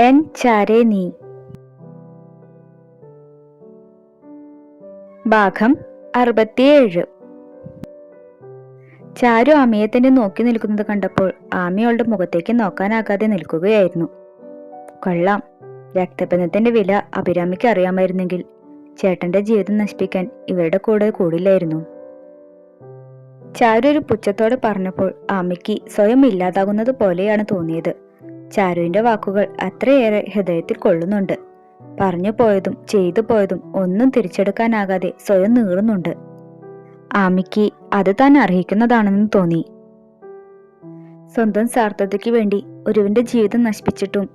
N ചാരേ നീ. ഭാഗം അറുപത്തിയേഴ്. ചാരു ആമയെ തന്നെ നോക്കി നിൽക്കുന്നത് കണ്ടപ്പോൾ ആമയോളുടെ മുഖത്തേക്ക് നോക്കാനാകാതെ നിൽക്കുകയായിരുന്നു. കൊള്ളാം. രക്തബന്ധത്തിന്റെ വില അഭിരാമിക്ക് അറിയാമായിരുന്നെങ്കിൽ ചേട്ടന്റെ ജീവിതം നശിപ്പിക്കാൻ ഇവരുടെ കൂടെ കൂടില്ലായിരുന്നു. ചാരു ഒരു പുച്ഛത്തോടെ പറഞ്ഞപ്പോൾ ആമയ്ക്ക് സ്വയം ഇല്ലാതാകുന്നത് പോലെയാണ് തോന്നിയത്. ചാരുവിന്റെ വാക്കുകൾ അത്രയേറെ ഹൃദയത്തിൽ കൊള്ളുന്നുണ്ട്. പറഞ്ഞു പോയതും ചെയ്തു പോയതും ഒന്നും തിരിച്ചെടുക്കാനാകാതെ സ്വയം നീറുന്നുണ്ട്. ആമിക്ക് അത് താൻ അർഹിക്കുന്നതാണെന്ന് തോന്നി. സ്വന്തം സ്വാർത്ഥതയ്ക്ക് വേണ്ടി ഒരുവിന്റെ ജീവിതം നശിപ്പിച്ചിട്ടും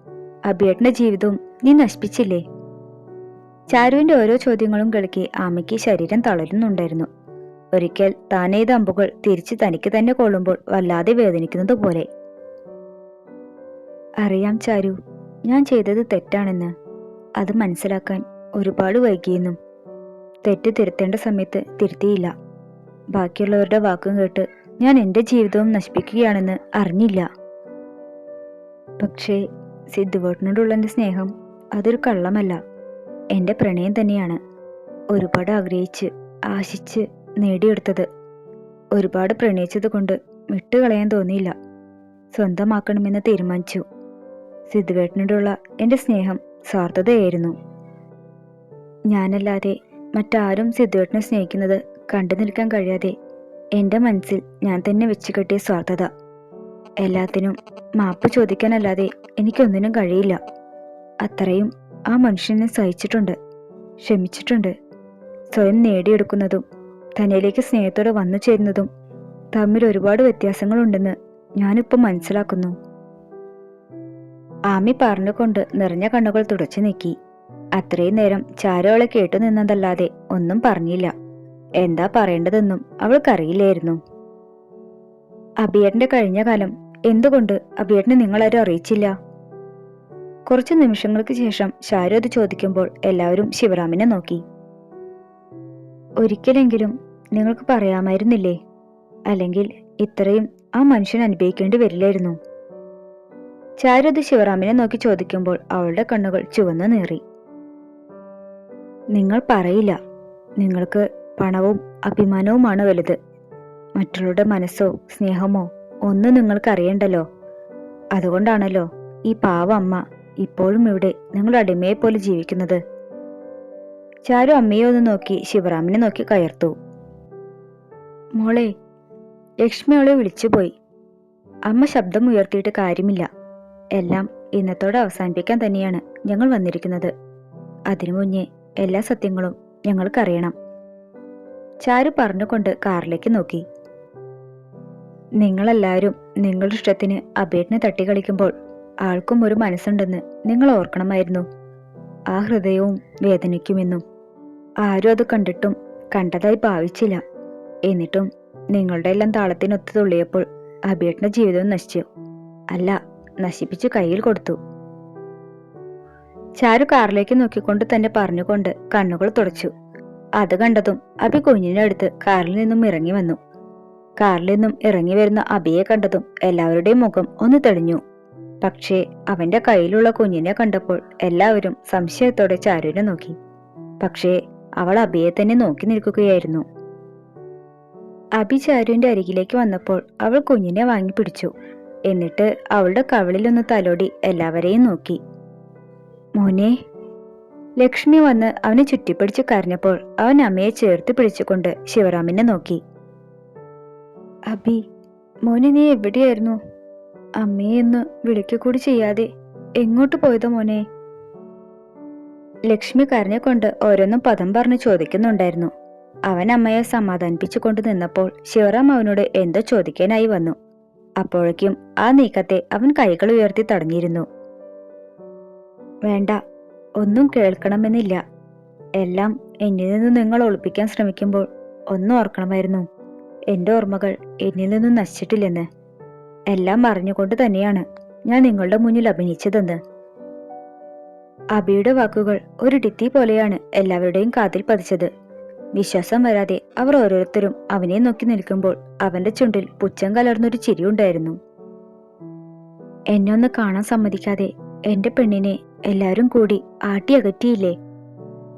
അഭിയേട്ടന്റെ ജീവിതവും നീ നശിപ്പിച്ചില്ലേ? ചാരുവിന്റെ ഓരോ ചോദ്യങ്ങളും കേൾക്കി ആമയ്ക്ക് ശരീരം തളരുന്നുണ്ടായിരുന്നു. ഒരിക്കൽ താനെയ്ത അമ്പുകൾ തിരിച്ച് തനിക്ക് തന്നെ കൊള്ളുമ്പോൾ വല്ലാതെ വേദനിക്കുന്നത് പോലെ അറിയാം ചാരു. ഞാൻ ചെയ്തത് തെറ്റാണെന്ന്. അത് മനസ്സിലാക്കാൻ ഒരുപാട് വൈകിയെന്നും. തെറ്റ് തിരുത്തേണ്ട സമയത്ത് തിരുത്തിയില്ല. ബാക്കിയുള്ളവരുടെ വാക്കും കേട്ട് ഞാൻ എന്റെ ജീവിതവും നശിപ്പിക്കുകയാണെന്ന് അറിഞ്ഞില്ല. പക്ഷേ സിദ്ധുവേട്ടനോടുള്ള എന്റെ സ്നേഹം അതൊരു കള്ളമല്ല. എന്റെ പ്രണയം തന്നെയാണ്. ഒരുപാട് ആഗ്രഹിച്ച് ആശിച്ച് നേടിയെടുത്തത്. ഒരുപാട് പ്രണയിച്ചത് കൊണ്ട് വിട്ടുകളയാൻ തോന്നിയില്ല. സ്വന്തമാക്കണമെന്ന് തീരുമാനിച്ചു. സിദ്ധുവേട്ടനോടുള്ള എന്റെ സ്നേഹം സ്വാർത്ഥതയായിരുന്നു ഞാനല്ലാതെ മറ്റാരും സിദ്ധുവേട്ടനെ സ്നേഹിക്കുന്നത് കണ്ടു നിൽക്കാൻ കഴിയാതെ എന്റെ മനസ്സിൽ ഞാൻ തന്നെ വെച്ച് കെട്ടിയ സ്വാർത്ഥത. എല്ലാത്തിനും മാപ്പ് ചോദിക്കാനല്ലാതെ എനിക്കൊന്നിനും കഴിയില്ല. അത്രയും ആ മനുഷ്യനെ സഹിച്ചിട്ടുണ്ട് ക്ഷമിച്ചിട്ടുണ്ട്. സ്വയം നേടിയെടുക്കുന്നതും തന്നിലേക്ക് സ്നേഹത്തോടെ വന്നു ചേരുന്നതും തമ്മിൽ ഒരുപാട് വ്യത്യാസങ്ങളുണ്ടെന്ന് ഞാനിപ്പോൾ മനസ്സിലാക്കുന്നു. ആമി പറഞ്ഞുകൊണ്ട് നിറഞ്ഞ കണ്ണുകൾ തുടച്ചു നീക്കി. അത്രയും നേരം ചാരോളെ കേട്ടു നിന്നതല്ലാതെ ഒന്നും പറഞ്ഞില്ല. എന്താ പറയേണ്ടതെന്നും അവൾക്കറിയില്ലായിരുന്നു. അബിയേട്ടന്റെ കഴിഞ്ഞ കാലം എന്തുകൊണ്ട് അബിയേട്ടനെ നിങ്ങളാരും അറിയിച്ചില്ല? കുറച്ചു നിമിഷങ്ങൾക്ക് ശേഷം ഷാരു അത് ചോദിക്കുമ്പോൾ എല്ലാവരും ശിവറാമിനെ നോക്കി. ഒരിക്കലെങ്കിലും നിങ്ങൾക്ക് പറയാമായിരുന്നില്ലേ? അല്ലെങ്കിൽ ഇത്രയും ആ മനുഷ്യൻ അനുഭവിക്കേണ്ടി വരില്ലായിരുന്നു? ചാരു അത് ശിവറാമിനെ നോക്കി ചോദിക്കുമ്പോൾ അവളുടെ കണ്ണുകൾ ചുവന്നു നേറി. നിങ്ങൾ പറയില്ല. നിങ്ങൾക്ക് പണവും അഭിമാനവുമാണ് വലുത്. മറ്റുള്ളവരുടെ മനസ്സോ സ്നേഹമോ ഒന്നും നിങ്ങൾക്ക് അറിയണ്ടല്ലോ അതുകൊണ്ടാണല്ലോ ഈ പാവ അമ്മ ഇപ്പോഴും ഇവിടെ നിങ്ങളുടെ അടിമയെ പോലെ ജീവിക്കുന്നത്. ചാരു അമ്മയെ ഒന്ന് നോക്കി ശിവറാമിനെ നോക്കി കയർത്തു. മോളെ ലക്ഷ്മി അവളെ വിളിച്ചുപോയി. അമ്മ ശബ്ദം ഉയർത്തിയിട്ട് കാര്യമില്ല. എല്ലാം ഇന്നത്തോടെ അവസാനിപ്പിക്കാൻ തന്നെയാണ് ഞങ്ങൾ വന്നിരിക്കുന്നത്. അതിനു മുന്നേ എല്ലാ സത്യങ്ങളും ഞങ്ങൾക്കറിയണം. ചാരു പറഞ്ഞുകൊണ്ട് കാറിലേക്ക് നോക്കി. നിങ്ങളെല്ലാവരും നിങ്ങളുടെ ഇഷ്ടത്തിന് അബേട്ടിനെ തട്ടിക്കളിക്കുമ്പോൾ ആൾക്കും ഒരു മനസ്സുണ്ടെന്ന് നിങ്ങൾ ഓർക്കണമായിരുന്നു. ആ ഹൃദയവും വേദനിക്കുമെന്നും ആരും അത് കണ്ടിട്ടും കണ്ടതായി ഭാവിച്ചില്ല. എന്നിട്ടും നിങ്ങളുടെ എല്ലാം താളത്തിനൊത്തു തുള്ളിയപ്പോൾ അബേട്ടിന്റെ ജീവിതം നശിച്ചു. അല്ല നശിപ്പിച്ചു കയ്യിൽ കൊടുത്തു. ചാരു കാറിലേക്ക് നോക്കിക്കൊണ്ട് തന്നെ പറഞ്ഞുകൊണ്ട് കണ്ണുകൾ തുടച്ചു. അത് കണ്ടതും അബി കുഞ്ഞിന്റെ അടുത്ത് കാറിൽ നിന്നും ഇറങ്ങി വന്നു. കാറിൽ നിന്നും ഇറങ്ങി വരുന്ന അബിയെ കണ്ടതും എല്ലാവരുടെയും മുഖം ഒന്ന് തെളിഞ്ഞു. പക്ഷേ അവന്റെ കയ്യിലുള്ള കുഞ്ഞിനെ കണ്ടപ്പോൾ എല്ലാവരും സംശയത്തോടെ ചാരുവിനെ നോക്കി. പക്ഷേ അവൾ അബിയെ തന്നെ നോക്കി നിൽക്കുകയായിരുന്നു. അബി ചാരുവിന്റെ അരികിലേക്ക് വന്നപ്പോൾ അവൾ കുഞ്ഞിനെ വാങ്ങി പിടിച്ചു. എന്നിട്ട് അവളുടെ കവളിലൊന്ന് തലോടി എല്ലാവരെയും നോക്കി. മോനെ. ലക്ഷ്മി വന്ന് അവനെ ചുറ്റിപ്പിടിച്ച് കരഞ്ഞപ്പോൾ അവൻ അമ്മയെ ചേർത്ത് പിടിച്ചുകൊണ്ട് ശിവറാമിനെ നോക്കി. അബി മോനെ നീ എവിടെയായിരുന്നു? അമ്മയെ ഒന്ന് വിളിക്കൂടി ചെയ്യാതെ എങ്ങോട്ട് പോയതോ മോനെ? ലക്ഷ്മി കരഞ്ഞുകൊണ്ട് ഓരോന്നും പദം പറഞ്ഞ് ചോദിക്കുന്നുണ്ടായിരുന്നു. അവൻ അമ്മയെ സമാധാനിപ്പിച്ചുകൊണ്ട് നിന്നപ്പോൾ ശിവറാം അവനോട് എന്തോ ചോദിക്കാനായി വന്നു? അപ്പോഴേക്കും ആ നീക്കത്തെ അവൻ കൈകൾ ഉയർത്തി തടഞ്ഞിരുന്നു. വേണ്ട ഒന്നും കേൾക്കണമെന്നില്ല. എല്ലാം എന്നിൽ നിന്ന് നിങ്ങൾ ഒളിപ്പിക്കാൻ ശ്രമിക്കുമ്പോൾ ഒന്നും ഓർക്കണമായിരുന്നു. എന്റെ ഓർമ്മകൾ എന്നിൽ നിന്നും നശിച്ചിട്ടില്ലെന്ന്. എല്ലാം അറിഞ്ഞുകൊണ്ട് തന്നെയാണ് ഞാൻ നിങ്ങളുടെ മുന്നിൽ അഭിനയിച്ചതെന്ന്. അബിയുടെ വാക്കുകൾ ഒരു ഡിത്തി പോലെയാണ് എല്ലാവരുടെയും കാതിൽ പതിച്ചത്. വിശ്വാസം വരാതെ അവർ ഓരോരുത്തരും അവനെ നോക്കി നിൽക്കുമ്പോൾ അവന്റെ ചുണ്ടിൽ പുച്ഛം കലർന്നൊരു ചിരിയുണ്ടായിരുന്നു. എന്നെ ഒന്ന് കാണാൻ സമ്മതിക്കാതെ എന്റെ പെണ്ണിനെ എല്ലാരും കൂടി ആട്ടിയകറ്റിയില്ലേ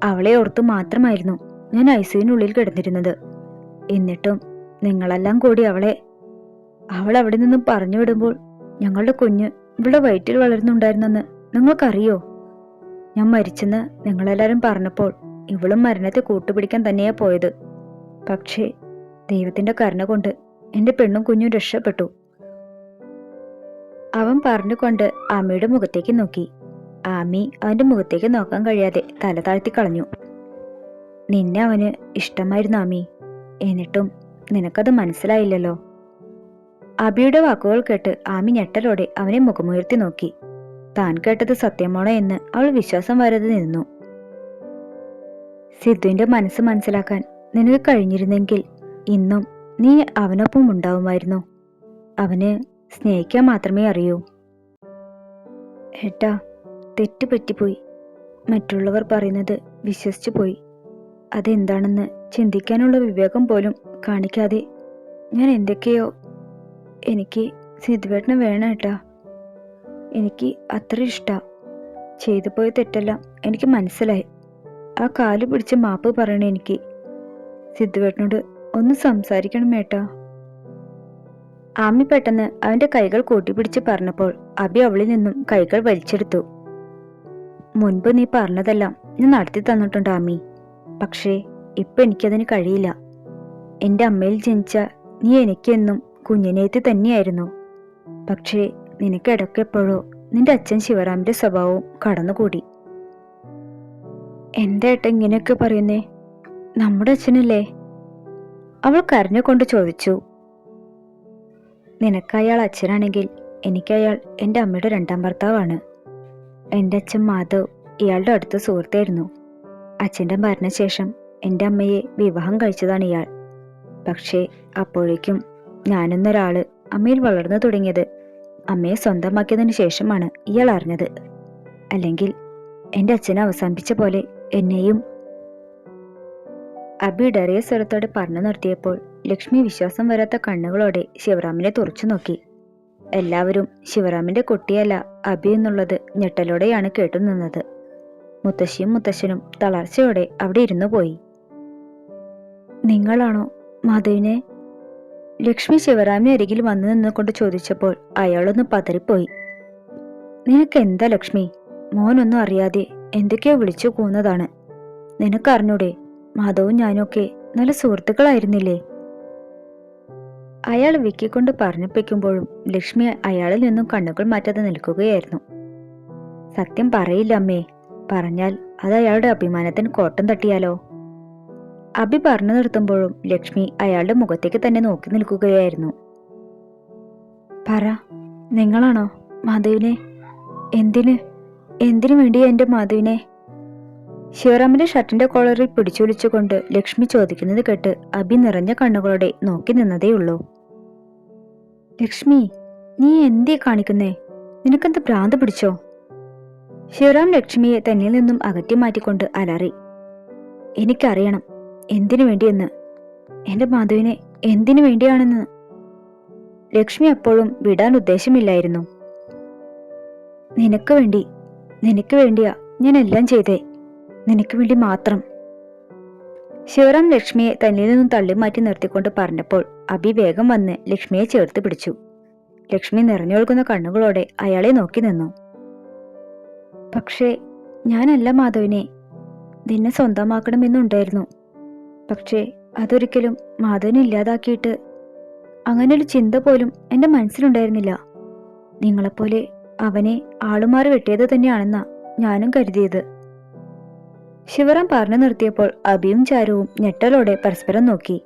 അവളെ ഓർത്തു മാത്രമായിരുന്നു ഞാൻ ഐസിയുനുള്ളിൽ കിടന്നിരുന്നത്. എന്നിട്ടും നിങ്ങളെല്ലാം കൂടി അവളെ അവൾ അവിടെ നിന്നും പറഞ്ഞു വിടുമ്പോൾ ഞങ്ങളുടെ കുഞ്ഞ് ഇവിടെ വയറ്റിൽ വളരുന്നുണ്ടായിരുന്നെന്ന് നിങ്ങൾക്കറിയോ? ഞാൻ മരിച്ചെന്ന് നിങ്ങളെല്ലാരും പറഞ്ഞപ്പോൾ ഇവളും മരണത്തെ കൂട്ടുപിടിക്കാൻ തന്നെയാ പോയത്. പക്ഷേ ദൈവത്തിന്റെ കരുണ കൊണ്ട് എന്റെ പെണ്ണും കുഞ്ഞും രക്ഷപ്പെട്ടു. അവൻ പറഞ്ഞുകൊണ്ട് ആമിയുടെ മുഖത്തേക്ക് നോക്കി. ആമി അവന്റെ മുഖത്തേക്ക് നോക്കാൻ കഴിയാതെ തല താഴ്ത്തി കളഞ്ഞു. നിന്നെ അവന് ഇഷ്ടമായിരുന്നു ആമി. എന്നിട്ടും നിനക്കത് മനസ്സിലായില്ലല്ലോ. അബിയുടെ വാക്കുകൾ കേട്ട് ആമി ഞെട്ടലോടെ അവനെ മുഖമുയർത്തി നോക്കി. താൻ കേട്ടത് സത്യമാണോ എന്ന് അവൾ വിശ്വാസം വരാതെ നിന്നു. സിദ്ധുവിന്റെ മനസ്സ് മനസ്സിലാക്കാൻ നിനക്ക് കഴിഞ്ഞിരുന്നെങ്കിൽ ഇന്നും നീ അവനൊപ്പം ഉണ്ടാവുമായിരുന്നു. അവന് സ്നേഹിക്കാൻ മാത്രമേ അറിയൂ. ഏട്ടാ തെറ്റ് പറ്റിപ്പോയി. മറ്റുള്ളവർ പറയുന്നത് വിശ്വസിച്ചു പോയി. അതെന്താണെന്ന് ചിന്തിക്കാനുള്ള വിവേകം പോലും കാണിക്കാതെ ഞാൻ എന്തൊക്കെയോ എനിക്ക് സിദ്ധുവേട്ടനെ വേണം ഏട്ടാ. എനിക്ക് അത്ര ഇഷ്ടാ. ചെയ്തു പോയ തെറ്റെല്ലാം എനിക്ക് മനസ്സിലായി. ആ കാൽ പിടിച്ച് മാപ്പ് പറയണേ എനിക്ക്. സിദ്ധുവേട്ടനോട് ഒന്ന് സംസാരിക്കണം ഏട്ടാ ആമി പെട്ടെന്ന് അവന്റെ കൈകൾ കൂട്ടിപ്പിടിച്ച് പറഞ്ഞപ്പോൾ അബി അവളിൽ നിന്നും കൈകൾ വലിച്ചെടുത്തു. മുൻപ് നീ പറഞ്ഞതെല്ലാം ഞാൻ നടത്തി തന്നിട്ടുണ്ട് ആമി. പക്ഷേ ഇപ്പൊ എനിക്കതിന് കഴിയില്ല. എന്റെ അമ്മയിൽ ജനിച്ച നീ എനിക്കെന്നും കുഞ്ഞിനേത്തി തന്നെയായിരുന്നു. പക്ഷേ നിനക്ക് ഇടയ്ക്കെപ്പോഴോ നിന്റെ അച്ഛൻ ശിവറാമിന്റെ സ്വഭാവവും കടന്നുകൂടി. എന്താ ഏട്ട ഇങ്ങനെയൊക്കെ പറയുന്നേ? നമ്മുടെ അച്ഛനല്ലേ? അവൾ കരഞ്ഞുകൊണ്ട് ചോദിച്ചു. നിനക്കയാൾ അച്ഛനാണെങ്കിൽ എനിക്കയാൾ എന്റെ അമ്മയുടെ രണ്ടാം ഭർത്താവാണ്. എന്റെ അച്ഛൻ മാധവ് ഇയാളുടെ അടുത്ത സുഹൃത്തായിരുന്നു. അച്ഛന്റെ മരണശേഷം എന്റെ അമ്മയെ വിവാഹം കഴിച്ചതാണ് ഇയാൾ. പക്ഷേ അപ്പോഴേക്കും ഞാനെന്നൊരാൾ അമ്മയിൽ വളർന്നു തുടങ്ങിയത് അമ്മയെ സ്വന്തമാക്കിയതിനു ശേഷമാണ് ഇയാൾ അറിഞ്ഞത്. അല്ലെങ്കിൽ എന്റെ അച്ഛനെ അവസാനിപ്പിച്ച പോലെ എന്നെയും അബി ഡറിയ സ്വരത്തോടെ പറഞ്ഞു നിർത്തിയപ്പോൾ ലക്ഷ്മി വിശ്വാസം വരാത്ത കണ്ണുകളോടെ ശിവറാമിനെ തുറച്ചു നോക്കി. എല്ലാവരും ശിവറാമിന്റെ കുട്ടിയല്ല അബി എന്നുള്ളത് ഞെട്ടലോടെയാണ് കേട്ടു നിന്നത്. മുത്തശ്ശിയും മുത്തശ്ശനും തളർച്ചയോടെ അവിടെ ഇരുന്നു പോയി. നിങ്ങളാണോ മാധവിനെ? ലക്ഷ്മി ശിവറാമിന് അരികിൽ വന്നു നിന്നുകൊണ്ട് ചോദിച്ചപ്പോൾ അയാളൊന്ന് പതറിപ്പോയി. നിനക്ക് എന്താ ലക്ഷ്മി? മോനൊന്നും അറിയാതെ എന്തൊക്കെയോ വിളിച്ചു കൂന്നതാണ് നിനക്കറിഞ്ഞൂടെ മാധവും ഞാനൊക്കെ നല്ല സുഹൃത്തുക്കളായിരുന്നില്ലേ? അയാൾ വിക്കിക്കൊണ്ട് പറഞ്ഞപ്പിക്കുമ്പോഴും ലക്ഷ്മി അയാളിൽ നിന്നും കണ്ണുകൾ മാറ്റാതെ നിൽക്കുകയായിരുന്നു. സത്യം പറയില്ല അമ്മേ പറഞ്ഞാൽ അത് അയാളുടെ അഭിമാനത്തിന് കോട്ടം തട്ടിയാലോ? അഭി പറഞ്ഞു നിർത്തുമ്പോഴും ലക്ഷ്മി അയാളുടെ മുഖത്തേക്ക് തന്നെ നോക്കി നിൽക്കുകയായിരുന്നു. പറ നിങ്ങളാണോ മാധവിനെ? എന്തിന്? എന്തിനു വേണ്ടി എന്റെ മാധുവിനെ? ശിവറാമിന്റെ ഷർട്ടിന്റെ കോളറിൽ പിടിച്ചുലിച്ചുകൊണ്ട് ലക്ഷ്മി ചോദിക്കുന്നത് കേട്ട് അഭി നിറഞ്ഞ കണ്ണുകളോടെ നോക്കി നിന്നതേയുള്ളൂ. ലക്ഷ്മി നീ എന്തേ കാണിക്കുന്നേ? നിനക്കെന്ത് ഭ്രാന്ത് പിടിച്ചോ? ശിവറാം ലക്ഷ്മിയെ തന്നിൽ നിന്നും അകറ്റി മാറ്റിക്കൊണ്ട് അലറി. എനിക്കറിയണം എന്തിനു വേണ്ടിയെന്ന്? എന്റെ മാധുവിനെ എന്തിനു വേണ്ടിയാണെന്ന്? ലക്ഷ്മി അപ്പോഴും വിടാൻ ഉദ്ദേശമില്ലായിരുന്നു. നിനക്ക് വേണ്ടി നിനക്ക് വേണ്ടിയാ ഞാൻ എല്ലാം ചെയ്തേ. നിനക്ക് വേണ്ടി മാത്രം. ശിവറാം ലക്ഷ്മിയെ തന്നിൽ നിന്നും തള്ളി മാറ്റി നിർത്തിക്കൊണ്ട് പറഞ്ഞപ്പോൾ അഭി വേഗം വന്ന് ലക്ഷ്മിയെ ചേർത്ത് പിടിച്ചു. ലക്ഷ്മി നിറഞ്ഞൊഴുകുന്ന കണ്ണുകളോടെ അയാളെ നോക്കി നിന്നു. പക്ഷേ ഞാനല്ല മാധവിനെ. നിന്നെ സ്വന്തമാക്കണമെന്നുണ്ടായിരുന്നു. പക്ഷേ അതൊരിക്കലും മാധവനെ ഇല്ലാതാക്കിയിട്ട് അങ്ങനൊരു ചിന്ത പോലും എന്റെ മനസ്സിലുണ്ടായിരുന്നില്ല. നിങ്ങളെപ്പോലെ അവനെ ആളുമാറി വെട്ടിയത് തന്നെയാണെന്നാ ഞാനും കരുതിയത്. ശിവറാം പറഞ്ഞു നിർത്തിയപ്പോൾ അബിയും ചാരുവും ഞെട്ടലോടെ പരസ്പരം നോക്കി.